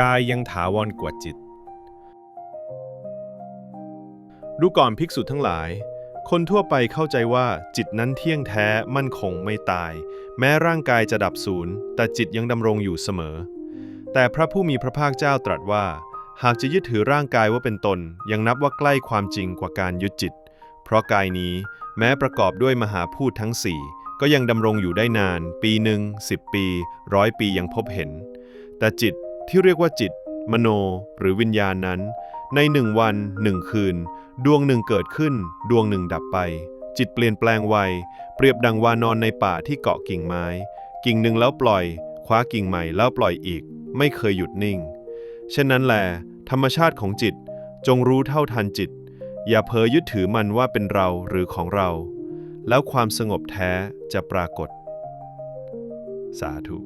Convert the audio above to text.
กายยังถาวรกว่าจิต ดูก่อนภิกษุทั้งหลาย คนทั่วไปเข้าใจว่าจิตนั้นเที่ยงแท้มั่นคงไม่ตาย แม้ร่างกายจะดับสูญแต่จิตยังดำรงอยู่เสมอ แต่พระผู้มีพระภาคเจ้าตรัสว่า หากจะยึดถือร่างกายว่าเป็นตน ยังนับว่าใกล้ความจริงกว่าการยึดจิต เพราะกายนี้แม้ประกอบด้วยมหาพูดทั้งสี่ก็ยังดำรงอยู่ได้นาน ปีหนึ่งสิบปีร้อยปียังพบเห็น แต่จิต ที่เรียกว่าจิต มโน หรือวิญญาณนั้น ในหนึ่งวันหนึ่งคืน ดวงหนึ่งเกิดขึ้น ดวงหนึ่งดับไป จิตเปลี่ยนแปลงไวเปรียบดังวานอนในป่าที่เกาะกิ่งไม้ กิ่งหนึ่งแล้วปล่อยคว้ากิ่งใหม่แล้วปล่อยอีก ไม่เคยหยุดนิ่งเช่นนั้นแหลธรรมชาติของจิตจงรู้เท่าทันจิต อย่าเพ้อยึดถือมันว่าเป็นเราหรือของเรา แล้วความสงบแท้จะปรากฏ สาธุ